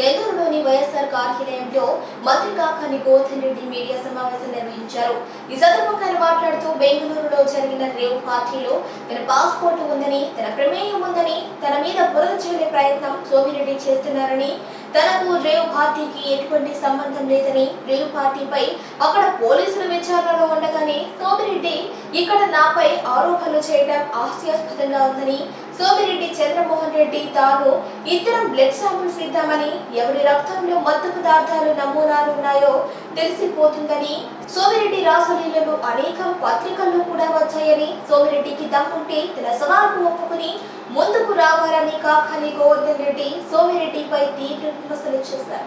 నెల్లూరులోని వైఎస్ఆర్ కార్యాలయంలో మంత్రి కాకాని గోవర్ధన్ రెడ్డి మీడియా సమావేశం నిర్వహించారు. ఈ సందర్భంగా ఆయన మాట్లాడుతూ బెంగళూరులో జరిగిన రేవ్ పార్టీలో తన పాస్పోర్ట్ ఉందని తన ప్రమేయం ఉందని తన మీద బురద చల్లే ప్రయత్నం సోమిరెడ్డి చేస్తున్నారని తనకు రేవ్ పార్టీకి ఎటువంటి సంబంధం లేదని రేవ్ పార్టీపై అక్కడ పోలీసుల విచారణలో ఉండగానే సోమిరెడ్డి ఇక్కడ నాపై ఆరోపణలు చేయడం హాస్యాస్పదంగా ఉందని సోమిరెడ్డి చంద్రమోహన్ రెడ్డి తాను ఇద్దరం బ్లడ్ శాంపిల్స్ ఇద్దామని ఎవరి రక్తంలో మత్తు పదార్థాలు నమూనాలు ఉన్నాయో తెలిసిపోతుందని సోమిరెడ్డి రాసలీలలు అనేక పత్రికల్లో కూడా వచ్చాయని సోమిరెడ్డికి దమ్ముంటే తన సవాల్కు ఒప్పుకుని ముందుకు రావాలని కాకాని గోవర్ధన్ రెడ్డి సోమిరెడ్డిపై తీవ్ర విమర్శలు చేశారు.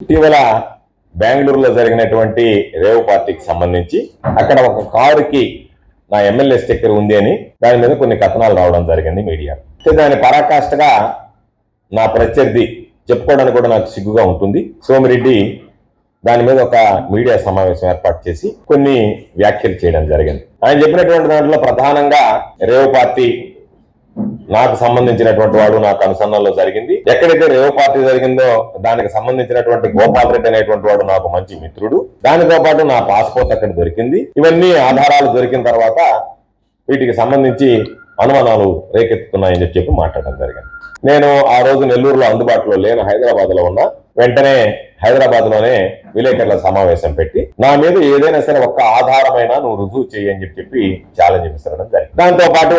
ఇటీవల బెంగళూరులో జరిగినటువంటి రేవ్ పార్టీకి సంబంధించి అక్కడ ఒక కారుకి నా ఎమ్మెల్యే స్టిక్కర్ ఉంది అని దాని మీద కొన్ని కథనాలు రావడం జరిగింది మీడియా. దాని పరాకాష్ఠగా నా ప్రత్యర్థి చెప్పుకోవడానికి కూడా నాకు సిగ్గుగా ఉంటుంది. సోమిరెడ్డి దాని మీద ఒక మీడియా సమావేశం ఏర్పాటు చేసి కొన్ని వ్యాఖ్యలు చేయడం జరిగింది. ఆయన చెప్పినటువంటి దాంట్లో ప్రధానంగా రేవ్ పార్టీ నాకు సంబంధించినటువంటి వాడు నాకు అనుసంధానంలో జరిగింది. ఎక్కడైతే రేవ్ పార్టీ జరిగిందో దానికి సంబంధించినటువంటి గోపాల్ రెడ్డి అనేటువంటి వాడు నాకు మంచి మిత్రుడు. దానితో పాటు నా పాస్పోర్ట్ అక్కడ దొరికింది. ఇవన్నీ ఆధారాలు దొరికిన తర్వాత వీటికి సంబంధించి అనుమానాలు రేకెత్తుతున్నాయని చెప్పి చెప్పి మాట్లాడడం జరిగింది. నేను ఆ రోజు నెల్లూరులో అందుబాటులో లేను హైదరాబాద్లో ఉన్నా. వెంటనే హైదరాబాద్లోనే విలేకరుల సమావేశం పెట్టి నా మీద ఏదైనా సరే ఒక్క ఆధారమైనా నువ్వు రుజువు చేయి అని చెప్పి చెప్పి ఛాలెంజ్ విసరడం జరిగింది. దాంతో పాటు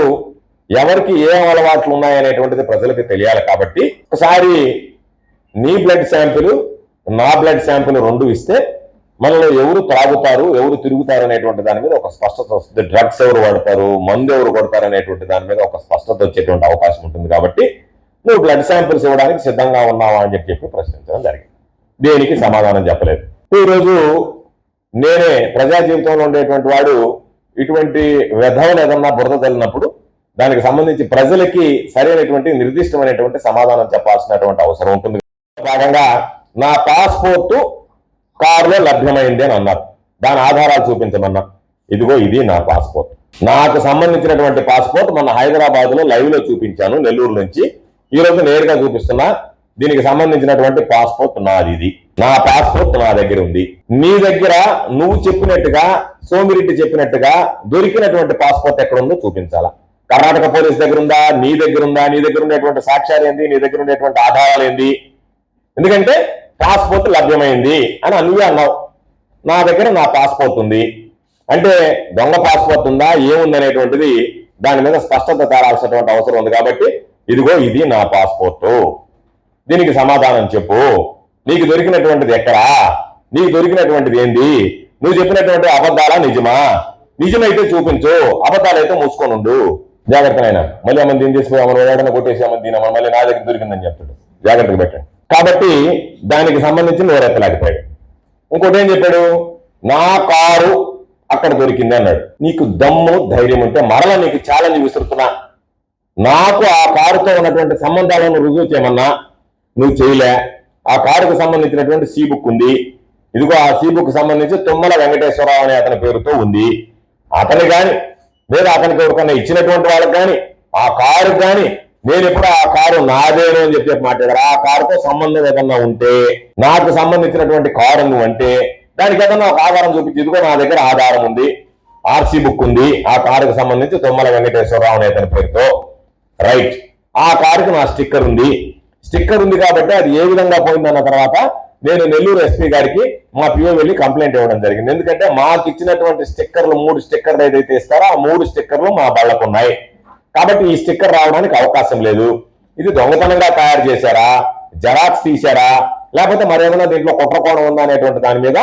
ఎవరికి ఏ అలవాట్లు ఉన్నాయనేటువంటిది ప్రజలకు తెలియాలి కాబట్టి ఒకసారి నీ బ్లడ్ శాంపిల్ నా బ్లడ్ శాంపిల్ రెండు ఇస్తే మనలో ఎవరు త్రాగుతారు ఎవరు తిరుగుతారు అనేటువంటి దాని మీద ఒక స్పష్టత వస్తుంది. డ్రగ్స్ ఎవరు వాడతారు మందు ఎవరు కొడతారు అనేటువంటి దాని మీద ఒక స్పష్టత వచ్చేటువంటి అవకాశం ఉంటుంది కాబట్టి నువ్వు బ్లడ్ శాంపిల్స్ ఇవ్వడానికి సిద్ధంగా ఉన్నావా అని చెప్పి చెప్పి ప్రశ్నించడం జరిగింది. దేనికి సమాధానం చెప్పలేదు. ఈరోజు నేనే ప్రజా జీవితంలో ఉండేటువంటి వాడు ఇటువంటి వ్యధవులు ఏదన్నా బురద తల్లినప్పుడు దానికి సంబంధించి ప్రజలకి సరైనటువంటి నిర్దిష్టమైనటువంటి సమాధానం చెప్పాల్సినటువంటి అవసరం ఉంటుంది. భాగంగా నా పాస్పోర్టు కారులో లభ్యమైంది అని అన్నారు. దాని ఆధారాలు చూపించమన్నా. ఇదిగో ఇది నా పాస్పోర్ట్. నాకు సంబంధించినటువంటి పాస్పోర్ట్ మన హైదరాబాద్లో లైవ్లో చూపించాను నెల్లూరు నుంచి. ఈ రోజు నేరుగా చూపిస్తున్నా దీనికి సంబంధించినటువంటి పాస్పోర్ట్ నాది ఇది నా పాస్పోర్ట్ నా దగ్గర ఉంది. నీ దగ్గర నువ్వు చెప్పినట్టుగా సోమిరెడ్డి చెప్పినట్టుగా దొరికినటువంటి పాస్పోర్ట్ ఎక్కడ ఉందో చూపించాలా? కర్ణాటక పోలీస్ దగ్గర ఉందా? నీ దగ్గర ఉందా? నీ దగ్గర ఉండేటువంటి సాక్ష్యాలు ఏంది? నీ దగ్గర ఉండేటువంటి ఆధారాలు ఏంది? ఎందుకంటే పాస్పోర్ట్ లభ్యమైంది అని నువ్వే అన్నావు. నా దగ్గర నా పాస్పోర్ట్ ఉంది. అంటే దొంగ పాస్పోర్ట్ ఉందా? ఏముంది అనేటువంటిది దాని మీద స్పష్టత తేరాల్సినటువంటి అవసరం ఉంది కాబట్టి ఇదిగో ఇది నా పాస్పోర్టు. దీనికి సమాధానం చెప్పు. నీకు దొరికినటువంటిది ఎక్కడా? నీకు దొరికినటువంటిది ఏంది? నువ్వు చెప్పినటువంటి అబద్ధాలా నిజమా? నిజమైతే చూపించు. అబద్ధాలైతే మూసుకోనుండు జాగ్రత్తనైనా మళ్ళీ అమ్మ దీన్ని తీసుకుని అమలు ఏడన కొట్టేసి దీని మళ్ళీ నా దగ్గర దొరికిందని చెప్తాడు. జాగ్రత్తగా పెట్టండి. కాబట్టి దానికి సంబంధించి నోరెత్తలేకపోయాడు. ఇంకోటి ఏం చెప్పాడు? నా కారు అక్కడ దొరికింది అన్నాడు. నీకు దమ్ము ధైర్యం ఉంటే మరలా నీకు ఛాలెంజ్ విసురుతున్నా. నాకు ఆ కారుతో ఉన్నటువంటి సంబంధాలను రుజువు చేయమన్నా నువ్వు చేయలే. ఆ కారుకు సంబంధించినటువంటి సీ బుక్ ఉంది. ఇదిగో ఆ సీ బుక్ సంబంధించి తుమ్మల వెంకటేశ్వరరావు అనే అతని పేరుతో ఉంది. అతని కానీ లేదా అతనికి ఎవరికన్నా ఇచ్చినటువంటి వాళ్ళకి కానీ ఆ కారు కానీ నేను ఎప్పుడు ఆ కారు నాదేను అని చెప్పి మాట్లాడారు? ఆ కారుతో సంబంధం ఏదన్నా ఉంటే నాకు సంబంధించినటువంటి కారు నువ్వు అంటే దానికి ఏదన్నా ఒక ఆధారం చూపించి ఇదిగో నా దగ్గర ఆధారం ఉంది. ఆర్సీ బుక్ ఉంది. ఆ కారుకు సంబంధించి తుమ్మల వెంకటేశ్వరరావు అనే అతని పేరుతో. రైట్ ఆ కారుకి నా స్టిక్కర్ ఉంది. స్టిక్కర్ ఉంది కాబట్టి అది ఏ విధంగా పోయిందన్న తర్వాత నేను నెల్లూరు ఎస్పీ గారికి మా పిఓ వెళ్ళి కంప్లైంట్ ఇవ్వడం జరిగింది. ఎందుకంటే మాకు ఇచ్చినటువంటి స్టిక్కర్లు మూడు స్టిక్కర్లు ఏదైతే ఇస్తారో ఆ మూడు స్టిక్కర్లు మా బళ్ళకు ఉన్నాయి. కాబట్టి ఈ స్టిక్కర్ రావడానికి అవకాశం లేదు. ఇది దొంగతనంగా తయారు చేశారా? జరాక్స్ తీశారా? లేకపోతే మరేమైనా దీంట్లో కుట్రకోణం ఉందా అనేటువంటి దాని మీద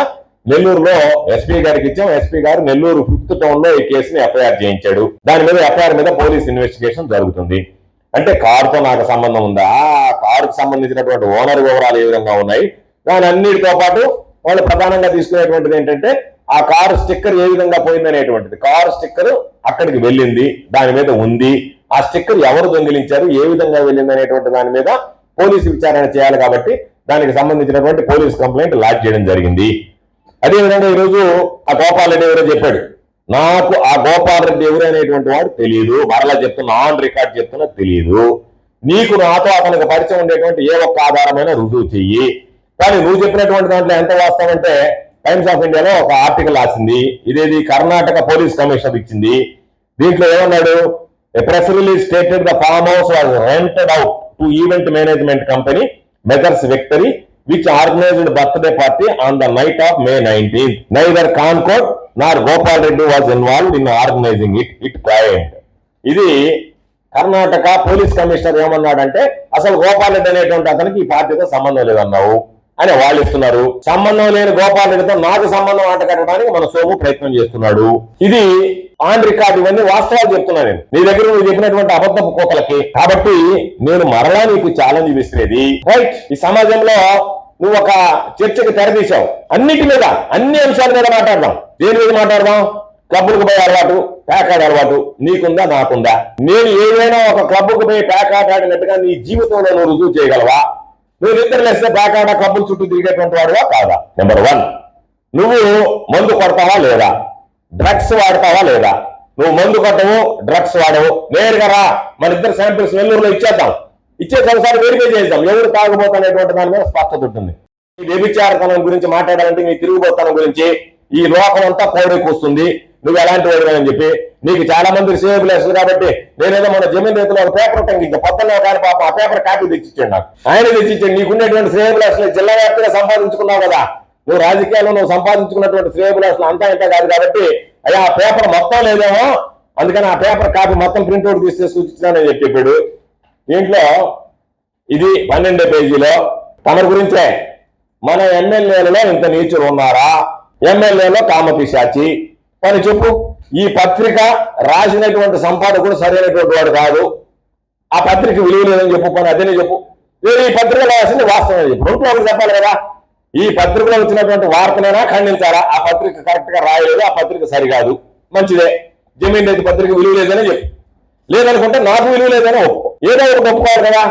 నెల్లూరులో ఎస్పీ గారికి ఇచ్చాం. ఎస్పీ గారు నెల్లూరు ఫిఫ్త్ టౌన్లో ఈ కేసుని ఎఫ్ఐఆర్ చేయించాడు. దాని మీద ఎఫ్ఐఆర్ మీద పోలీస్ ఇన్వెస్టిగేషన్ జరుగుతుంది. అంటే కారుతో నాకు సంబంధం ఉందా? ఆ కారుకు సంబంధించినటువంటి ఓనర్ వివరాలు ఏ విధంగా ఉన్నాయి? దాని అన్నిటితో పాటు వాళ్ళు ప్రధానంగా తీసుకునేటువంటిది ఏంటంటే ఆ కారు స్టిక్కర్ ఏ విధంగా పోయిందనేటువంటిది. కారు స్టిక్కర్ అక్కడికి వెళ్ళింది దాని మీద ఉంది. ఆ స్టిక్కర్ ఎవరు దొంగిలించారు ఏ విధంగా వెళ్ళింది అనేటువంటి దాని మీద పోలీసు విచారణ చేయాలి కాబట్టి దానికి సంబంధించినటువంటి పోలీస్ కంప్లైంట్ లాడ్జ్ చేయడం జరిగింది. అదేవిధంగా ఈరోజు ఆ గోపాల్ రెడ్డి ఎవరో చెప్పాడు నాకు ఆ గోపాల్ రెడ్డి ఎవరు వాడు తెలియదు మరలా చెప్తున్నా ఆన్ రికార్డ్ చెప్తున్నా తెలియదు నీకు నాతో అతనికి పరిచయం ఉండేటువంటి ఏ ఒక్క ఆధారమైన రుజువు చెయ్యి. కానీ నువ్వు చెప్పినటువంటి దాంట్లో ఎంత వాస్తవం అంటే టైమ్స్ ఆఫ్ ఇండియాలో ఒక ఆర్టికల్ రాసింది. ఇదేది కర్ణాటక పోలీస్ కమిషనర్ ఇచ్చింది. దీంట్లో ఏమన్నాడు? Press release stated the farm house was rented out to event management company Messrs Victory which organized birthday party on the night of May nineteen neither కాన్కోట్ nor Gopal Reddy was involved in organizing it it client ఇది Karnataka police commissioner ఏమన్నాడంటే అసలు గోపాల్ రెడ్డి అనేటువంటి అతనికి ఈ పార్టీతో సంబంధం లేదన్నావు అని వాళ్ళు ఇస్తున్నారు. సంబంధం లేని గోపాల్ రెడ్డితో నాకు సంబంధం ఆట కట్టడానికి మన సోము ప్రయత్నం చేస్తున్నాడు. ఇది ఆన్ రికార్డ్ ఇవన్నీ వాస్తవాలు చెప్తున్నా నేను. నీ దగ్గర నువ్వు చెప్పినటువంటి అబద్ధపు కోతలకి. కాబట్టి నేను మరలా నీకు ఛాలెంజ్ విసిరేది. రైట్ ఈ సమాజంలో నువ్వు ఒక చర్చకి తెరదీశావు అన్నిటి మీద అన్ని అంశాల మీద మాట్లాడదాం. దేని మీద మాట్లాడదాం? క్లబ్బులకు పోయే అలవాటు ప్యాకాడ్ అలవాటు నీకుందా నాకుందా? నేను ఏదైనా ఒక క్లబ్కు పోయి ప్యాకాట్ ఆడినట్టుగా నీ జీవితంలో నువ్వు రుజువు చేయగలవా? నువ్వు నిద్ర లేస్తే ప్యాకాడ క్లబ్బుల చుట్టూ తిరిగేటువంటి వాడువా కాదా? నెంబర్ వన్ నువ్వు మందు కొడతావా లేదా? డ్రగ్స్ వాడతావా లేదా? నువ్వు మందు కొట్టవు డ్రగ్స్ వాడవు. నేరుగా రా. మన ఇద్దరు శాంపిల్స్ నెల్లూరులో ఇచ్చేద్దాం. ఇచ్చేసి ఒకసారి వెరిఫై చేద్దాం. ఎవరు తాగుబోతున్నటువంటి దాని మీద స్పష్టత ఉంటుంది. ఈ వ్యభిచారతనం గురించి మాట్లాడాలంటే నీ తిరుగుబోతనం గురించి ఈ లోకం అంతా పౌడెక్కుస్తుంది నువ్వు ఎలాంటి వాడివి అని చెప్పి నీకు చాలా మంది సేవలు వేస్తుంది కాబట్టి నేనేదో మన జమీన్ రైతులు ఒక పేపర్ టంకించా పొద్దున్న కానీ పాప ఆ పేపర్ కాపీ తెచ్చిచ్చాడు నాకు. ఆయన తెచ్చిచ్చాడు. నీకున్నటువంటి అసలు జిల్లా వ్యాప్తిగా సంపాదించుకున్నావు కదా. నువ్వు రాజకీయాల్లో నువ్వు సంపాదించుకున్నటువంటి శ్రేయబులాసులు అంతా ఇంత కాదు కాబట్టి అయ్యా ఆ పేపర్ మొత్తం లేదేమో. అందుకని ఆ పేపర్ కాపీ మొత్తం ప్రింట్అవుట్ తీస్తే సూచించానని చెప్పాడు. దీంట్లో ఇది పన్నెండు పేజీలో తమ గురించే. మన ఎమ్మెల్యేలలో ఇంత నీచులు ఉన్నారా? ఎమ్మెల్యేలో కామపిశాచి. కానీ చెప్పు ఈ పత్రిక రాసినటువంటి సంపాదకుడు సరైనటువంటి వాడు కాదు. ఆ పత్రిక విలువ లేదని చెప్పు పని అదేనే చెప్పు. నేను ఈ పత్రికలో రాసింది వాస్తవం చెప్పు. రెండు ఒకటి చెప్పాలి కదా. ఈ పత్రికలో వచ్చినటువంటి వార్తనైనా ఖండించాలా? ఆ పత్రిక కరెక్ట్గా రాయలేదు? ఆ పత్రిక సరికాదు. మంచిదే. జమీన్ రైతు పత్రిక విలువ లేదని చెప్పు. లేదనుకుంటే నాకు విలువ లేదని ఒప్పుకో. ఏదో ఒకటి ఒప్పుకోవాలి కదా.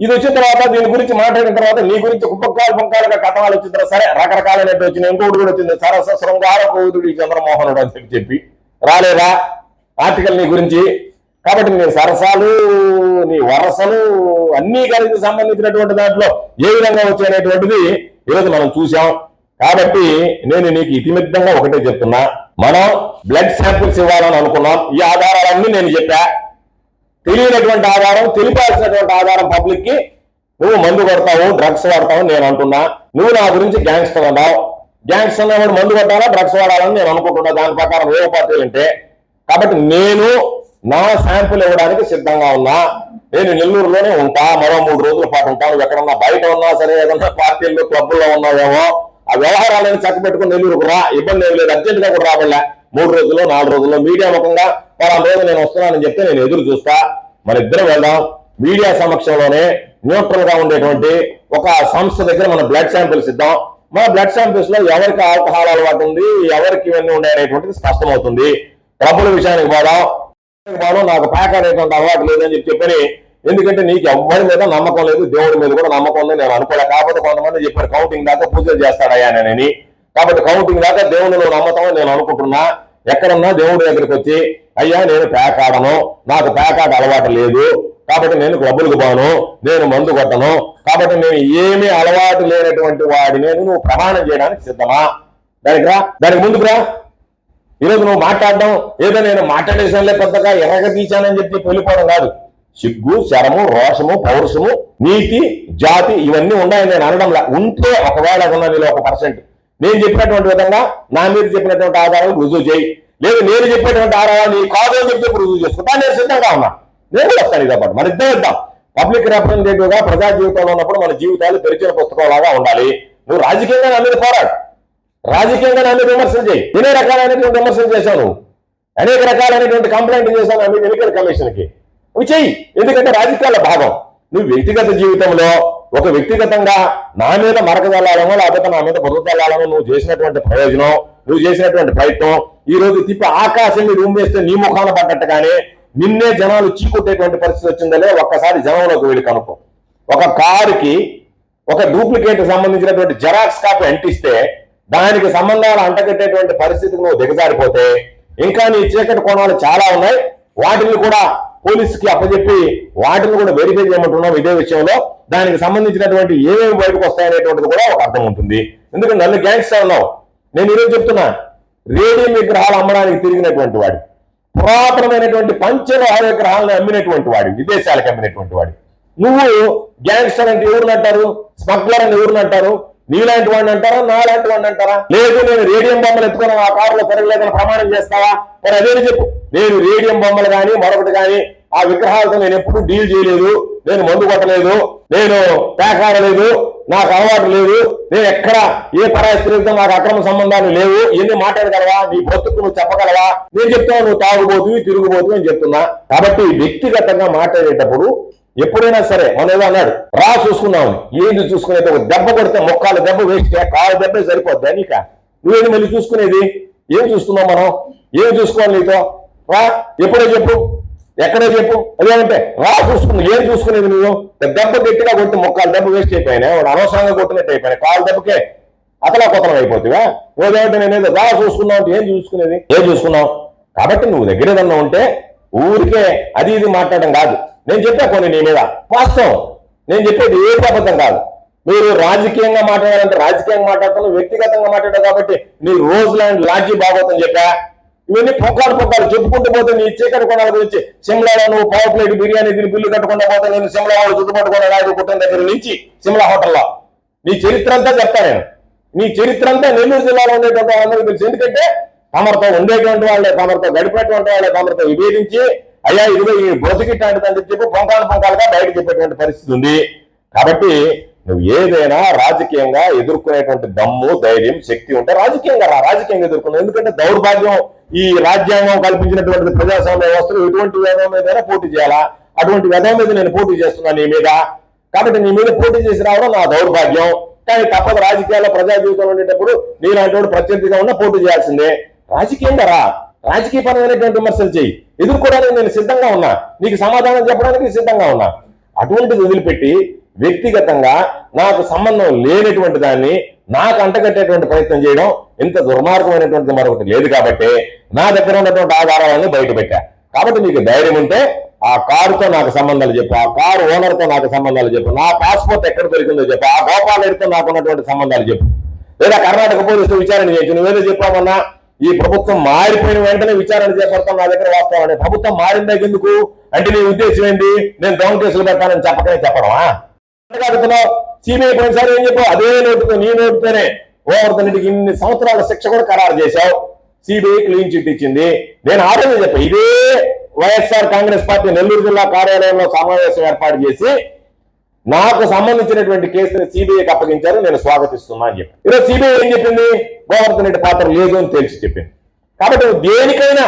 ఇది వచ్చిన తర్వాత దీని గురించి మాట్లాడిన తర్వాత నీ గురించి కుప్పకాలు పుంకాలుగా కథనాలు వచ్చిన తర్వాత సరే రకరకాలైనట్టు వచ్చిన ఇంకోటి కూడా వచ్చింది. సరస శృంగార కౌదుడి చంద్రమోహనుడు అని చెప్పి చెప్పి. రాలేదా? ఆర్టికల్ నీ గురించి. కాబట్టి నీ సరసాలు నీ వరసలు అన్నీ కలిసి సంబంధించినటువంటి దాంట్లో ఏ విధంగా వచ్చాయనేటువంటిది ఈరోజు మనం చూసాం కాబట్టి నేను నీకు ఇతిమిద్దంగా ఒకటే చెప్తున్నా. మనం బ్లడ్ శాంపిల్స్ ఇవ్వాలని అనుకున్నాం. ఈ ఆధారాలన్నీ నేను చెప్పా. తెలియనటువంటి ఆధారం తెలిపాల్సినటువంటి ఆధారం పబ్లిక్కి నువ్వు మందు కొడతావు డ్రగ్స్ వాడతావు నేను అంటున్నా. నువ్వు నా గురించి గ్యాంగ్స్టర్ అన్నావు. గ్యాంగ్స్టర్ అన్నవాడు మందు కొట్టాలా డ్రగ్స్ వాడాలని నేను అనుకుంటున్నా. దాని ప్రకారం ఏ పార్టీ అంటే కాబట్టి నేను నా శాంపుల్ ఇవ్వడానికి సిద్ధంగా ఉన్నా. నేను నెల్లూరులోనే ఉంటా మరో మూడు రోజుల పాటు ఉంటాను నువ్వు ఎక్కడన్నా బయట ఉన్నా సరే ఏదన్నా పార్టీల్లో క్లబ్బుల్లో ఉన్నావేమో ఆ వ్యవహారాలను చక్కబెట్టుకుని నెల్లూరుకు రా. ఇబ్బంది ఏం లేదు అర్జెంటుగా కూడా రాబడలే. మూడు రోజుల్లో నాలుగు రోజుల్లో మీడియా ముఖంగా పలానా రోజు నేను వస్తున్నానని చెప్తే నేను ఎదురు చూస్తా. మన ఇద్దరం వెళ్దాం. మీడియా సమక్షంలోనే న్యూట్రల్గా ఉండేటువంటి ఒక సంస్థ దగ్గర మన బ్లడ్ శాంపిల్స్ ఇద్దాం. మన బ్లడ్ శాంపిల్స్లో ఎవరికి ఆల్కహాల్ అలవాటు ఉంది ఎవరికి ఇవన్నీ ఉన్నాయి స్పష్టమవుతుంది. డబ్బుల విషయానికి పోదాం. పోదాం నాకు ప్యాక్ అనేటువంటి అలవాటు లేదని చెప్పి చెప్పని ఎందుకంటే నీకు ఎవ్వరి మీద నమ్మకం లేదు దేవుడి మీద కూడా నమ్మకం ఉంది నేను అనుకోలే. కాకపోతే కొంతమంది చెప్పారు కౌంటింగ్ దాకా పూజలు చేస్తాడయ్యా కాబట్టి కౌంటింగ్ దాకా దేవుని నువ్వు నమ్మతామని నేను అనుకుంటున్నా. ఎక్కడున్నా దేవుడి దగ్గరికి వచ్చి అయ్యా నేను పేకాడను. నాకు పేకాట అలవాటు లేదు. కాబట్టి నేను క్లబ్బులకు పోను. నేను మందు కొట్టను. కాబట్టి నేను ఏమీ అలవాటు లేనటువంటి వాడి నేను నువ్వు ప్రమాణం చేయడానికి సిద్ధమా? దానికి రా. దానికి ముందుకు రా. ఈరోజు నువ్వు మాట్లాడడం ఏదో నేను మాట్లాడేసానులే పెద్దగా ఎర్రగ తీశానని చెప్పి వెళ్ళిపోవడం కాదు. సిగ్గు శరము రోషము పౌరుషము నీతి జాతి ఇవన్నీ ఉన్నాయని నేను అనడంలా. ఉంటే ఒకవేళ ఉన్న నీలో ఒక పర్సెంట్. నేను చెప్పినటువంటి విధంగా నా మీద చెప్పినటువంటి ఆధారాలు రుజువు చేయి. లేదు నేను చెప్పినటువంటి ఆధారాలు నీ కాదు అని చెప్పి రుజువు చేసుకుంటా నేను సిద్ధంగా ఉన్నా. నేను కూడా వస్తాను ఇదో పాటు. మన ఇద్దరు ఇద్దాం. పబ్లిక్ రిప్రజెంటేటివ్గా ప్రజా జీవితంలో ఉన్నప్పుడు మన జీవితాలు తెరిచిన పుస్తకం లాగా ఉండాలి. నువ్వు రాజకీయంగా నా మీద పోరాడు. రాజకీయంగా నా మీద విమర్శలు చేయి. ఎన్ని రకాలైనటువంటి విమర్శలు చేశావు అనేక రకాలైనటువంటి కంప్లైంట్ చేశావు నా మీద ఎన్నికల కమిషన్కి. నువ్వు చెయ్యి. ఎందుకంటే రాజకీయాల భాగం. నువ్వు వ్యక్తిగత జీవితంలో ఒక వ్యక్తిగతంగా నా మీద మరక చల్లాలనో లేకపోతే నా మీద బురద చల్లాలనో నువ్వు చేసినటువంటి ప్రయోజనం నువ్వు చేసినటువంటి ప్రయత్నం ఈ రోజు తిప్పి ఆకాశం రూమ్ వేస్తే నీ ముఖాన పడ్డట్టుగానే నిన్నే జనాలు చీకొట్టేటువంటి పరిస్థితి వచ్చిందలే ఒక్కసారి జనంలోకి వెళ్ళి కనుక్కో. ఒక కారుకి ఒక డూప్లికేట్ సంబంధించినటువంటి జెరాక్స్ కాపీ అంటిస్తే దానికి సంబంధాలు అంటగట్టేటువంటి పరిస్థితికి నువ్వు దిగజారిపోతే ఇంకా నీ చీకటి కోణాలు చాలా ఉన్నాయి. వాటిని కూడా పోలీసుకి అప్పచెప్పి వాటిని కూడా వెరిఫై చేయమంటున్నాం ఇదే విషయంలో. దానికి సంబంధించినటువంటి ఏమేమి బయటకు వస్తాయనేటువంటిది కూడా ఒక అర్థం ఉంటుంది. ఎందుకంటే నన్ను గ్యాంగ్స్టర్ అన్నావు. నేను ఈరోజు చెప్తున్నా. రేడియం విగ్రహాలు అమ్మడానికి తిరిగినటువంటి వాడు. పురాతనమైనటువంటి పంచలోహ విగ్రహాలను అమ్మినటువంటి వాడు. విదేశాలకు అమ్మినటువంటి వాడు. నువ్వు గ్యాంగ్స్టర్ అంటే ఎవరిని అంటారు? స్మగ్లర్ అని ఎవరిని అంటారు? నీలాంటి వాడిని అంటారా? నాలాంటి వాడిని అంటారా? లేదు నేను రేడియం బొమ్మలు ఎత్తుకుని ఆ కారులో తిరగలేదని ప్రమాణం చేస్తావా? మరి అదే చెప్పు. నేను రేడియం బొమ్మలు కానీ మరొకటి కానీ ఆ విగ్రహాలతో నేను ఎప్పుడు డీల్ చేయలేదు. నేను మందు కొట్టలేదు. నేను పేకాడలేదు నాకు అలవాటు లేదు. నేను ఎక్కడ ఏ పరాయి స్త్రీలతో నాకు అక్రమ సంబంధాలు లేవు. ఎన్ని మాట్లాడగలవా నీ బతుకు నువ్వు చెప్పగలవా? నేను చెప్తాను నువ్వు తాగుబోతు తిరుగుబోతు అని చెప్తున్నా. కాబట్టి వ్యక్తిగతంగా మాట్లాడేటప్పుడు ఎప్పుడైనా సరే మన ఏదో అన్నాడు రా చూసుకున్నావు ఏంది చూసుకునేది? ఒక దెబ్బ కొడితే మొక్కాలు దెబ్బ వేస్తే కాలు దెబ్బ సరిపోద్ది నీక? నువ్వేది మళ్ళీ చూసుకునేది? ఏం చూసుకున్నావు మనం? ఏం చూసుకోవాలి నీతో? రా ఎప్పుడో చెప్పు. ఎక్కడో చెప్పు. అదేమంటే రా చూసుకున్నావు ఏం చూసుకునేది నువ్వు? దెబ్బ గట్టిగా కొట్టి మొక్కాలు దెబ్బ వేస్ట్ అయిపోయినా వాడు అనవసరంగా కొట్టినట్టు అయిపోయినా కాలు దెబ్బకే అతలా కొత్తలం అయిపోతుందా నువ్వేమంటే నేనేదో రా చూసుకున్నావు అంటే ఏం చూసుకునేది? ఏం చూసుకున్నావు? కాబట్టి నువ్వు దగ్గర ఏదన్నా ఉంటే ఊరికే అది ఇది మాట్లాడడం కాదు. నేను చెప్పా కొన్ని నీ మీద. వాస్తవం. నేను చెప్పేది ఏ అబద్ధం కాదు. మీరు రాజకీయంగా మాట్లాడాలంటే రాజకీయంగా మాట్లాడతాను వ్యక్తిగతంగా మాట్లాడారు కాబట్టి నీ రోజు లాంటి లాడ్జీ బాగోతుందని చెప్పా. ఇవన్నీ పొక్కాలు పొక్కాలు చెప్పుకుంటూ పోతే నీ చీకటి కొనాల గురించి సిమ్లాలో నువ్వు పావు ప్లేట్ బిర్యానీ తిని బిల్లు కట్టకుండా పోతే నేను సిమ్లా వాళ్ళు చుట్టుపట్టుకున్న నాయుడు కుటుంబం దగ్గర నుంచి సిమ్లా హోటల్లో. నీ చరిత్ర అంతా చెప్తా నేను. నీ చరిత్ర అంతా నెల్లూరు జిల్లాలో ఉండేటువంటి వాళ్ళందరికీ తెలుసు. ఎందుకంటే తమరితో ఉండేటువంటి వాళ్ళే తమరితో గడిపేటువంటి వాళ్ళే తమరితో విభేదించి అయ్యా ఇదిగో ఈ బ్రతికిట్టాంటిదని చెప్పి పొంకాలు పొంకాలుగా బయట చెప్పేటువంటి పరిస్థితి ఉంది. కాబట్టి నువ్వు ఏదైనా రాజకీయంగా ఎదుర్కొనేటువంటి దమ్ము ధైర్యం శక్తి ఉంటే రాజకీయంగా రా రాజకీయంగా ఎదుర్కొన్నావు ఎందుకంటే దౌర్భాగ్యం ఈ రాజ్యాంగం కల్పించినటువంటి ప్రజాస్వామ్య వ్యవస్థలు ఎటువంటి వేదం మీదైనా పోటీ చేయాలా? అటువంటి వేదం మీద నేను పోటీ చేస్తున్నాను నీ మీద. కాబట్టి నీ మీద పోటీ చేసి రావడం నా దౌర్భాగ్యం. కానీ తప్పదు రాజకీయాల్లో ప్రజా జీవితంలో ఉండేటప్పుడు నీలాంటి వాడు ప్రత్యర్థిగా ఉన్న పోటీ చేయాల్సిందే. రాజకీయంగా రా రాజకీయపరమైనటువంటి విమర్శలు చేయి ఎదుర్కోవడానికి నేను సిద్ధంగా ఉన్నా. నీకు సమాధానం చెప్పడానికి సిద్ధంగా ఉన్నా. అటువంటిది వదిలిపెట్టి వ్యక్తిగతంగా నాకు సంబంధం లేనటువంటి దాన్ని నాకు అంటగట్టేటువంటి ప్రయత్నం చేయడం ఇంత దుర్మార్గమైనటువంటి మరొకటి లేదు కాబట్టి నా దగ్గర ఉన్నటువంటి ఆధారాలను బయట పెట్టా. కాబట్టి నీకు ధైర్యం ఉంటే ఆ కారుతో నాకు సంబంధాలు చెప్పు ఆ కారు ఓనర్తో నాకు సంబంధాలు చెప్పు నా పాస్పోర్ట్ ఎక్కడ దొరికిందో చెప్పు ఆ గోపాలరెడ్డితో నాకు ఉన్నటువంటి సంబంధాలు చెప్పు. లేదా కర్ణాటక పోలీసులు విచారణ చేయొచ్చు నువ్వేదో చెప్పామన్నా ఈ ప్రభుత్వం మారిపోయిన వెంటనే విచారణ చేపడతాం నా దగ్గర వాస్తవం ప్రభుత్వం మారిందా ఎందుకు? అంటే నీ ఉద్దేశం ఏంటి? నేను దౌన్ కేసులు పెడతానని చెప్పకనే చెప్పడమా? అడుగుతున్నావు సిబిఐ పోయినసారి ఏం చెప్పావు? అదే నోటుతో నీ నోటుతోనే ఓవర్తన్నిటికి ఇన్ని సంవత్సరాల శిక్ష కూడా ఖరారు చేశావు. సిబిఐ క్లీన్ చిట్ ఇచ్చింది. నేను ఆ రోజే చెప్పా ఇదే వైఎస్ఆర్ కాంగ్రెస్ పార్టీ నెల్లూరు జిల్లా కార్యాలయంలో సమావేశం ఏర్పాటు చేసి నాకు సంబంధించినటువంటి కేసుని సిబిఐకి అప్పగించారు నేను స్వాగతిస్తున్నా అని చెప్పి ఈరోజు సిబిఐ ఏం చెప్పింది? గోవర్ధన్ రెడ్డి పాత్ర లేదు అని తెలిసి చెప్పింది. కాబట్టి నువ్వు దేనికైనా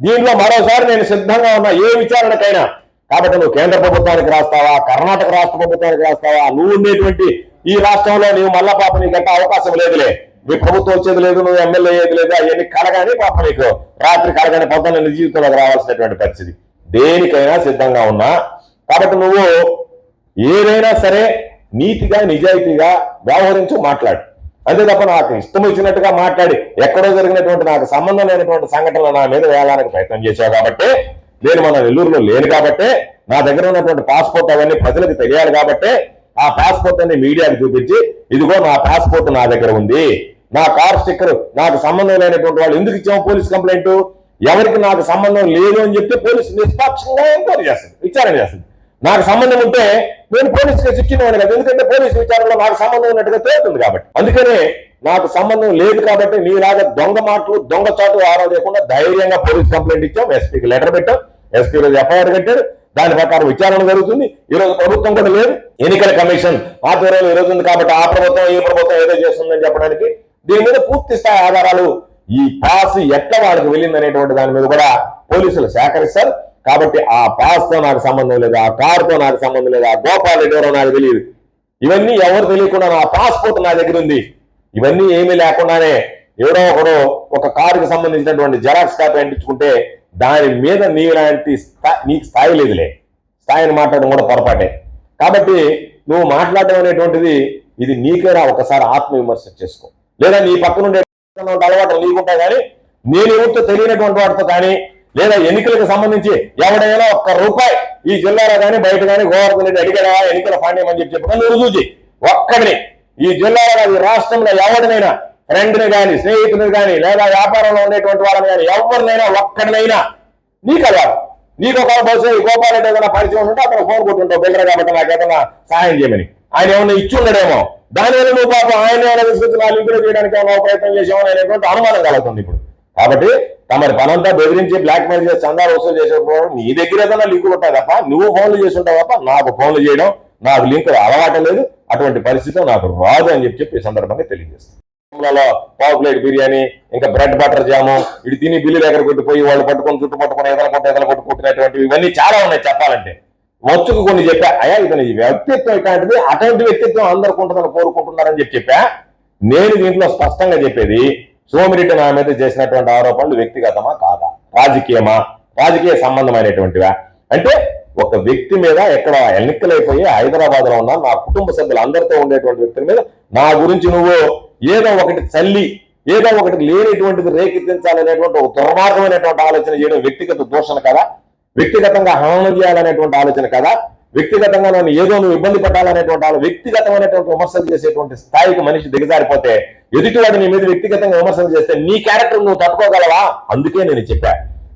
దీంట్లో మరోసారి నేను సిద్ధంగా ఉన్నా ఏ విచారణకైనా కాబట్టి నువ్వు కేంద్ర ప్రభుత్వానికి రాస్తావా కర్ణాటక రాష్ట్ర ప్రభుత్వానికి రాస్తావా నువ్వు ఉండేటువంటి ఈ రాష్ట్రంలో నువ్వు మళ్ళా పాప నీకు గట్ట అవకాశం లేదులే. మీ ప్రభుత్వం వచ్చేది లేదు నువ్వు ఎమ్మెల్యే అయ్యేది లేదు అవన్నీ కలగాని పాప నీకు. రాత్రి కలగాని పొద్దున్న నీ జీవితంలోకి రావాల్సినటువంటి పరిస్థితి. దేనికైనా సిద్ధంగా ఉన్నా కాబట్టి నువ్వు ఏదైనా సరే నీతిగా నిజాయితీగా వ్యవహరించు మాట్లాడు. అంతే తప్ప నాకు ఇష్టం వచ్చినట్టుగా మాట్లాడి ఎక్కడో జరిగినటువంటి నాకు సంబంధం లేనటువంటి సంఘటనలు నా మీద వేయడానికి ప్రయత్నం చేశావు కాబట్టి నేను మన నెల్లూరులో లేను కాబట్టి నా దగ్గర ఉన్నటువంటి పాస్పోర్ట్ అవన్నీ ప్రజలకు తెలియాలి కాబట్టి ఆ పాస్పోర్ట్ అన్ని మీడియాకి చూపించి ఇదిగో నా పాస్పోర్ట్ నా దగ్గర ఉంది. నా కార్ స్టిక్కర్ నాకు సంబంధం లేనటువంటి వాళ్ళు ఎందుకు ఇచ్చాము పోలీస్ కంప్లైంట్? ఎవరికి నాకు సంబంధం లేదు అని చెప్తే పోలీసు నిష్పాక్షంగా ఎంక్వైరీ చేస్తుంది విచారణ చేస్తుంది. నాకు సంబంధం ఉంటే నేను పోలీస్ కేసు ఇచ్చినవాడు కదా. ఎందుకంటే పోలీసు విచారణలో నాకు సంబంధం ఉన్నట్టుగా తేలుతుంది కాబట్టి. అందుకనే నాకు సంబంధం లేదు కాబట్టి నీలాగా దొంగ మాటలు దొంగ చాటు ఆరోజకుండా ధైర్యంగా పోలీస్ కంప్లైంట్ ఇచ్చాం. ఎస్పీకి లెటర్ పెట్టాం. ఎస్పీ రోజు ఎఫ్ఐఆర్ కట్టాడు. దాని ప్రకారం విచారణ జరుగుతుంది. ఈ రోజు ప్రభుత్వం కూడా లేదు. ఎన్నికల కమిషన్ ఆధ్వర్యంలో ఈ రోజు ఉంది కాబట్టి ఆ ప్రభుత్వం ఈ ప్రభుత్వం ఏదో చేస్తుందని చెప్పడానికి దీని మీద పూర్తి స్థాయి ఆధారాలు ఈ పాస్ ఎక్కడ వాళ్ళకి వెళ్ళింది అనేటువంటి దాని మీద కూడా పోలీసులు సేకరిస్తారు. కాబట్టి ఆ పాస్తో నాకు సంబంధం లేదు ఆ కార్తో నాకు సంబంధం లేదు ఆ గోపాల్ ఎవరో నాకు తెలియదు. ఇవన్నీ ఎవరు తెలియకుండా నా పాస్పోర్ట్ నా దగ్గర ఉంది. ఇవన్నీ ఏమీ లేకుండానే ఎవరో ఒకడు ఒక కారుకి సంబంధించినటువంటి జెరాక్స్ కాపీ అంటించుకుంటే దాని మీద నీలాంటి స్థా- నీకు స్థాయి లేదులే. స్థాయిని మాట్లాడడం కూడా పొరపాటే. కాబట్టి నువ్వు మాట్లాడడం అనేటువంటిది ఇది నీకేరా ఒకసారి ఆత్మవిమర్శ చేసుకో. లేదా నీ పక్కనుండే అలవాటు నీకుంటా కానీ నేను ఎవరితో తెలియనటువంటి వాటితో కానీ లేదా ఎన్నికలకు సంబంధించి ఎవడైనా ఒక్క రూపాయి ఈ జిల్లాలో కానీ బయట కానీ గోవర్ధన్ రెడ్డి అడిగారా ఎన్నికల పాండ్యం అని చెప్పి చెప్పి నువ్వు ఒక్కడిని. ఈ జిల్లాలో కానీ రాష్ట్రంలో ఎవరినైనా ఫ్రెండ్ని కానీ స్నేహితుని కానీ లేదా వ్యాపారంలో ఉండేటువంటి వాళ్ళని కానీ ఎవరినైనా ఒక్కడినైనా నీకు అలా నీకు ఒక బస్సు గోపాలరెడ్డి ఏదైనా పరిచయం ఉంటే అక్కడ ఫోన్ కొట్టుంటావు బిల్డర్ కాబట్టి నాకు ఏదైనా సహాయం చేయమని. ఆయన ఏమైనా ఇచ్చి ఉండడేమో. దానివల్ల నువ్వు పాపం ఆయన ఏమైనా తీసుకొచ్చి నా లింకులు చేయడానికి ఏమైనా ప్రయత్నం చేసామో అనేటువంటి అనుమానం కలుగుతుంది ఇప్పుడు. కాబట్టి తమరి పనంతా బెదిరించి బ్లాక్ మెయిల్ చేసి చందా వసూలు చేసేటప్పుడు నీ దగ్గర ఏదైనా లింక్ ఉంటాయి తప్ప నువ్వు ఫోన్లు చేసి ఉంటావు తప్ప నాకు ఫోన్లు చేయడం నాకు లింక్ అలవాటు లేదు. అటువంటి పరిస్థితి నాకు రాదు అని చెప్పి చెప్పి ఈ సందర్భంగా తెలియజేస్తాను. కుటుంబంలో పావు ప్లేట్ బిర్యానీ ఇంకా బ్రెడ్ బటర్ జాము ఇటు తిని బిల్లు దగ్గర కొట్టిపోయి వాళ్ళు పట్టుకొని చుట్టూ పట్టుకొని ఎదల కొట్టు ఎదల కొట్టుకుంటున్నటువంటివి కొట్టినటువంటివి ఇవన్నీ చాలా ఉన్నాయి చెప్పాలంటే. వచ్చుకు కొన్ని చెప్పా అయ్యా ఇతని వ్యక్తిత్వం ఇట్లాంటిది అటువంటి వ్యక్తిత్వం అందరికి ఉంటుందని కోరుకుంటున్నారని చెప్పి చెప్పా. నేను దీంట్లో స్పష్టంగా చెప్పేది సోమిరెడ్డి నా మీద చేసినటువంటి ఆరోపణలు వ్యక్తిగతమా కాదా? రాజకీయమా? రాజకీయ సంబంధమైనటువంటివా? అంటే ఒక వ్యక్తి మీద ఎక్కడ ఎన్నికలైపోయి హైదరాబాద్లో ఉన్న నా కుటుంబ సభ్యులు అందరితో ఉండేటువంటి వ్యక్తుల మీద నా గురించి నువ్వు ఏదో ఒకటి చల్లి ఏదో ఒకటి లేనిటువంటిది రేకెత్తించాలనేటువంటి ఒక దుర్మార్గమైనటువంటి ఆలోచన చేయడం వ్యక్తిగత దూషణ కదా? వ్యక్తిగతంగా హననం చేయాలనేటువంటి ఆలోచన కదా? వ్యక్తిగతంగా నన్ను ఏదో నువ్వు ఇబ్బంది పడాలనేటువంటి వాళ్ళు వ్యక్తిగతమైనటువంటి విమర్శలు చేసేటువంటి స్థాయికి మనిషి దిగజారిపోతే ఎదుటివాడు నీ మీద వ్యక్తిగతంగా విమర్శలు చేస్తే నీ క్యారెక్టర్ నువ్వు తట్టుకోగలవా? అందుకే నేను చెప్పా.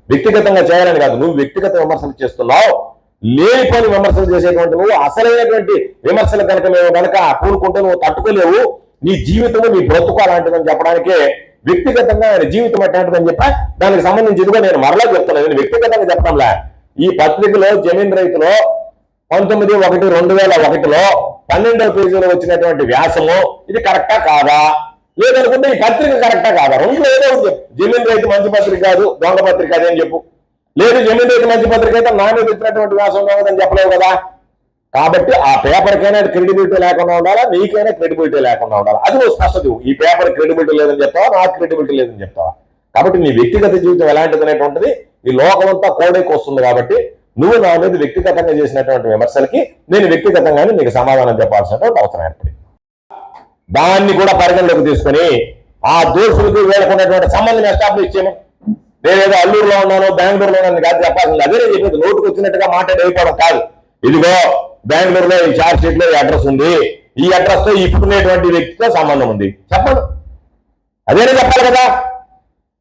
వ్యక్తిగతంగా చేయాలని కాదు నువ్వు వ్యక్తిగత విమర్శలు చేస్తున్నావు. లేనిపోని విమర్శలు చేసేటువంటి నువ్వు అసలైనటువంటి విమర్శలు కనుక మేము కనుక కూరుకుంటే నువ్వు తట్టుకోలేవు. నీ జీవితంలో నీ బ్రతుకు అలాంటిదని చెప్పడానికే వ్యక్తిగతంగా ఆయన జీవితం అట్లాంటిదని చెప్పా. దానికి సంబంధించి ఇదిగో నేను మరలా చెప్తున్నాను నేను వ్యక్తిగతంగా చెప్పడంలే. ఈ పత్రికలో జమీన్ రైతులో పంతొమ్మిది ఒకటి రెండు వేల ఒకటిలో పన్నెండవ పేజీలో వచ్చినటువంటి వ్యాసము ఇది కరెక్టా కాదా? లేదనుకుంటే ఈ పత్రిక కరెక్టా కాదా? రెండు ఏదో ఒకటి జమీన్ రైతు మంచి పత్రిక కాదు దొంగ పత్రిక అదే అని చెప్పు. లేదు జమీన్ రైతు మంచి పత్రిక అయితే నా మీద ఇచ్చినటువంటి వ్యాసం కాదని చెప్పలేవు కదా. కాబట్టి ఆ పేపర్కైనా క్రెడిబిలిటీ లేకుండా ఉండాలా? నీకైనా క్రెడిబిలిటీ లేకుండా ఉండాలా? అది నువ్వు స్పష్టత ఈ పేపర్ క్రెడిబిలిటీ లేదని చెప్తావా? నాకు క్రెడిబిలిటీ లేదని చెప్తావా? కాబట్టి నీ వ్యక్తిగత జీవితం ఎలాంటిది అనేటువంటిది ఈ లోకమంతా కోడేకి వస్తుంది కాబట్టి నువ్వు నా మీద వ్యక్తిగతంగా చేసినటువంటి విమర్శలకి నేను వ్యక్తిగతంగానే నీకు సమాధానం చెప్పాల్సినటువంటి అవసరం ఏర్పడింది. దాన్ని కూడా పరిగణలోకి తీసుకొని ఆ దోషులకు వేడుకున్నటువంటి సంబంధం ఎస్టాబ్లిష్ చేయను నేనేదో అల్లూరులో ఉన్నాను బెంగళూరులో ఉన్నాను కాదు చెప్పాల్సింది. అదే నేను చెప్పేది నోటుకు వచ్చినట్టుగా మాట్లాడేయడం కాదు. ఇదిగో బెంగళూరులో ఈ చార్జ్ షీట్లో ఈ అడ్రస్ ఉంది. ఈ అడ్రస్తో ఇప్పుడున్నటువంటి వ్యక్తితో సంబంధం ఉంది. చెప్పండి అదేనే చెప్పాలి కదా.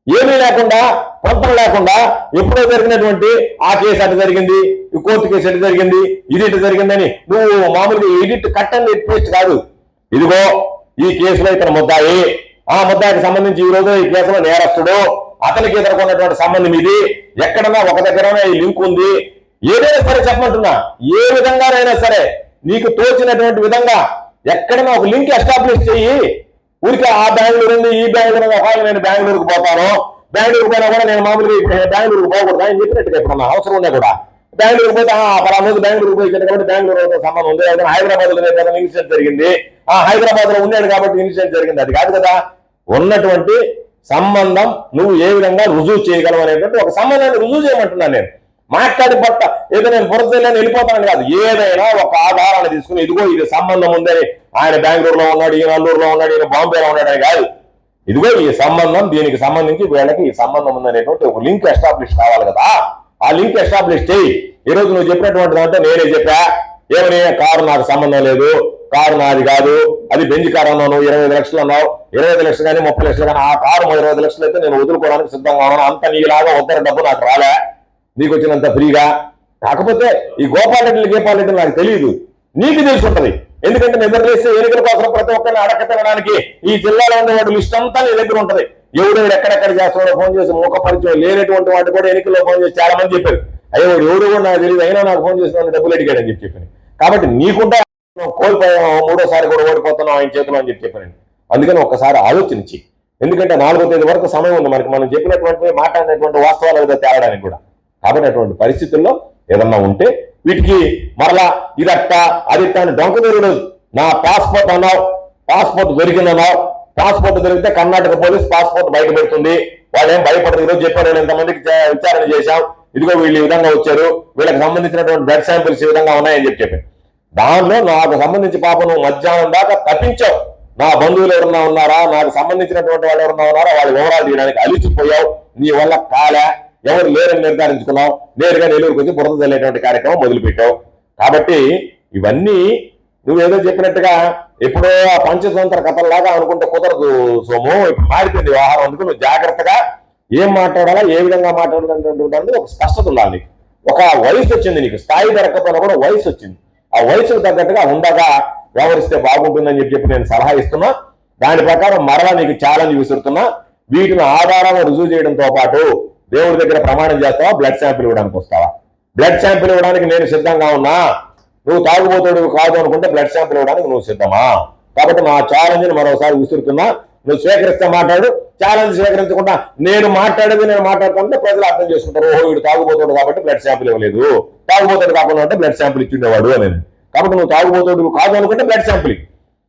ఏమీ లేకుండా పొంతం లేకుండా ఎప్పుడో జరిగినటువంటి ఆ కేసు అటు జరిగింది ఈ కోర్టు కేసు ఎటు జరిగింది ఇది ఇటు జరిగిందని నువ్వు మామూలుగా ఎడిట్ కట్ అండ్ పేస్ట్ కాదు. ఇదిగో ఈ కేసులో ఇతను ముద్దాయి. ఆ ముద్దాయికి సంబంధించి ఈ రోజు ఈ కేసులో నేరస్తుడు. అతనికి ఎదుర్కొన్నటువంటి సంబంధం ఇది. ఎక్కడన్నా ఒక దగ్గరనే ఈ లింక్ ఉంది. ఏదైనా సరే చెప్పమంటున్నా. ఏ విధంగానైనా సరే నీకు తోచినటువంటి విధంగా ఎక్కడైనా ఒక లింక్ ఎస్టాబ్లిష్ చెయ్యి ఊరికే ఆ బెంగళూరు ఉంది ఈ బెంగళూరు ఉంది నేను బెంగళూరుకు పోతాను. బెంగళూరు పోయినా కూడా నేను మామూలుగా బెంగళూరు బెంగళూరుకు పోకూడదు అని చెప్పినట్టుగా ఇప్పుడు అవసరం ఉన్నా కూడా? బెంగళూరు పోతే పలా రోజు బెంగళూరు పోయి కాబట్టి బెంగళూరు సంబంధం ఉంది. ఏదైనా హైదరాబాద్లో ఏదైనా ఇన్సిడెంట్ జరిగింది. ఆ హైదరాబాద్లో ఉన్నాడు కాబట్టి ఇన్సిడెంట్ జరిగింది. అది కాదు కదా. ఉన్నటువంటి సంబంధం నువ్వు ఏ విధంగా రుజువు చేయగలవు అనేటువంటి ఒక సంబంధాన్ని రుజువు చేయమంటున్నాను నేను. మాట్లాడి పట్ట ఏదో నేను పురతల్లని వెళ్ళిపోతానని కాదు. ఏదైనా ఒక ఆధారాన్ని తీసుకుని ఇదిగో ఇది సంబంధం ఉందని ఆయన బెంగళూరులో ఉన్నాడు ఈయన అల్లూరులో ఉన్నాడు ఈయన బాంబేలో ఉన్నాడని కాదు. ఇదిగో ఈ సంబంధం దీనికి సంబంధించి వీళ్ళకి ఈ సంబంధం ఉందనేటువంటి ఒక లింక్ ఎస్టాబ్లిష్ కావాలి కదా. ఆ లింక్ ఎస్టాబ్లిష్ చేయి. ఈ రోజు నువ్వు చెప్పినటువంటి దాంట్లో నేనే చెప్పా. ఏమని? కారు నాకు సంబంధం లేదు. కారు నాది కాదు. అది బెంజ్ కారు అన్నావు నువ్వు ఇరవై ఐదు లక్షలు అన్నావు. ఇరవై ఐదు లక్షలు కానీ ముప్పై లక్షలు కానీ ఆ కారు ఇరవై ఐదు లక్షలు అయితే నేను వదులుకోవడానికి సిద్ధంగా ఉన్నాను. అంత నీలాగా ఉత్తర డబ్బు నాకు రాలే. నీకు వచ్చినంత ఫ్రీగా. కాకపోతే ఈ గోపాల్ రెడ్డి గోపాల్ రెడ్డి నాకు తెలియదు నీకు తెలిసి ఉంటది. ఎందుకంటే నిద్రలేస్తే ఎన్నికల కోసం ప్రతి ఒక్కరిని అడక తినడానికి ఈ జిల్లాలో ఉండేవాడు లిస్ట్ అంతా నీ దగ్గర ఉంటది. ఎవడెవడు ఎక్కడెక్కడ చేస్తున్నాడో ఫోన్ చేసి ముఖ పరిచయం లేనటువంటి వాడు కూడా ఎన్నికల్లో ఫోన్ చేసి చాలా మంది చెప్పారు. అయ్యో ఎవరు ఎవడు కూడా నాకు తెలియదు అయినా నాకు ఫోన్ చేసిన వాడిని డబ్బులు అడిగాడని చెప్పి చెప్పాను. కాబట్టి నీకుంటే కోల్పోయా మూడోసారి కూడా ఓడిపోతున్నాం ఆయన చేతిలో అని చెప్పి చెప్పాను. అందుకని ఒక్కసారి ఆలోచించి. ఎందుకంటే నాలుగో తేదీ వరకు సమయం ఉంది మనకి. మనం చెప్పినటువంటి మాట్లాడినటువంటి వాస్తవాలు ఏదో తేలడానికి కూడా. కాబట్టి అటువంటి పరిస్థితుల్లో ఏదన్నా ఉంటే వీటికి మరలా ఇదట్ట అదిట్ట అని డొంక తిరగలేదు నా పాస్పోర్ట్ అన్నావు పాస్పోర్ట్ దొరికిందన్నావు పాస్పోర్ట్ దొరికితే కర్ణాటక పోలీస్ పాస్పోర్ట్ బయట పెడుతుంది. వాళ్ళు ఏం భయపడదు ఈరోజు చెప్పారు నేను ఇంతమందికి విచారణ చేశాం. ఇదిగో వీళ్ళు ఈ విధంగా వచ్చారు. వీళ్ళకి సంబంధించినటువంటి బ్లడ్ శాంపిల్స్ ఈ విధంగా ఉన్నాయని చెప్పి చెప్పాను దానిలో నాకు సంబంధించి పాప నువ్వు మధ్యాహ్నం దాకా తప్పించావు. నా బంధువులు ఎవరన్నా ఉన్నారా? నాకు సంబంధించినటువంటి వాళ్ళు ఎవరన్నా ఉన్నారా? వాళ్ళ వివరాలు తీయడానికి అలిచిపోయావు నీ వల్ల కాలే. ఎవరు లేరని నిర్ధారించుకున్నావు నేరుగా నెల్లూరుకు వచ్చి బురద చల్లేటువంటి కార్యక్రమం మొదలుపెట్టావు కాబట్టి ఇవన్నీ నువ్వేదో చెప్పినట్టుగా ఎప్పుడో ఆ పంచతంత్ర కథల్లాగా అనుకుంటే కుదరదు సోము. ఇప్పుడు మారిపోయింది వ్యవహారం. అందుకు నువ్వు జాగ్రత్తగా ఏం మాట్లాడాలా ఏ విధంగా మాట్లాడాలనేటువంటి ఒక స్పష్టత ఉండాలి నీకు. ఒక వయసు వచ్చింది నీకు. స్థాయి దొరకపోయినా కూడా వయసు వచ్చింది. ఆ వయసుకు తగ్గట్టుగా ఉండగా వ్యవహరిస్తే బాగుంటుందని చెప్పి చెప్పి నేను సలహా ఇస్తున్నా. దాని ప్రకారం మరలా నీకు ఛాలెంజ్ విసురుతున్నా. వీటిని ఆధారంగా రుజువు చేయడంతో పాటు దేవుడి దగ్గర ప్రమాణం చేస్తావా? బ్లడ్ శాంపిల్ ఇవ్వడానికి వస్తావా? బ్లడ్ శాంపిల్ ఇవ్వడానికి నేను సిద్ధంగా ఉన్నా? నువ్వు తాగుబోతుడు కాదు అనుకుంటే బ్లడ్ శాంపిల్ ఇవ్వడానికి నువ్వు సిద్ధమా? కాబట్టి నా ఛాలెంజ్ని మరోసారి విసురుతున్నా. నువ్వు స్వీకరిస్తే మాట్లాడు. ఛాలెంజ్ స్వీకరించకుండా నేను మాట్లాడేది నేను మాట్లాడుతుంటే ప్రజలు అర్థం చేసుకుంటారు. ఓహో వీడు తాగుబోతాడు కాబట్టి బ్లడ్ శాంపిల్ ఇవ్వలేదు. తాగుబోతాడు కాకుండా అంటే బ్లడ్ శాంపిల్ ఇచ్చిండేవాడు అనేది కాబట్టి నువ్వు తాగుబోతాడు కాదు అనుకుంటే బ్లడ్ శాంపిల్ ఇవ్వు.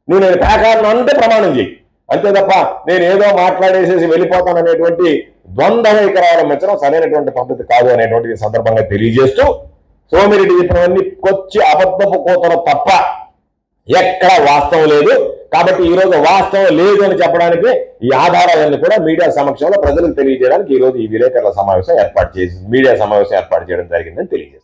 నువ్వు నేను పేకాలను అంటే ప్రమాణం చేయి అంతే తప్ప నేను ఏదో మాట్లాడేసేసి వెళ్ళిపోతాను అనేటువంటి ద్వంద్వ ఎకరాల మెచ్చడం సరైనటువంటి పద్ధతి కాదు అనేటువంటి సందర్భంగా తెలియజేస్తూ సోమిరెడ్డి చెప్పినవన్నీ కొచ్చి అబద్ధపు కోతలు తప్ప ఎక్కడ వాస్తవం లేదు. కాబట్టి ఈ రోజు వాస్తవం లేదు అని చెప్పడానికి ఈ ఆధారాలన్నీ కూడా మీడియా సమక్షంలో ప్రజలకు తెలియజేయడానికి ఈ రోజు ఈ విలేకరుల సమావేశం ఏర్పాటు చేసి మీడియా సమావేశం ఏర్పాటు చేయడం జరిగిందని తెలియజేస్తుంది.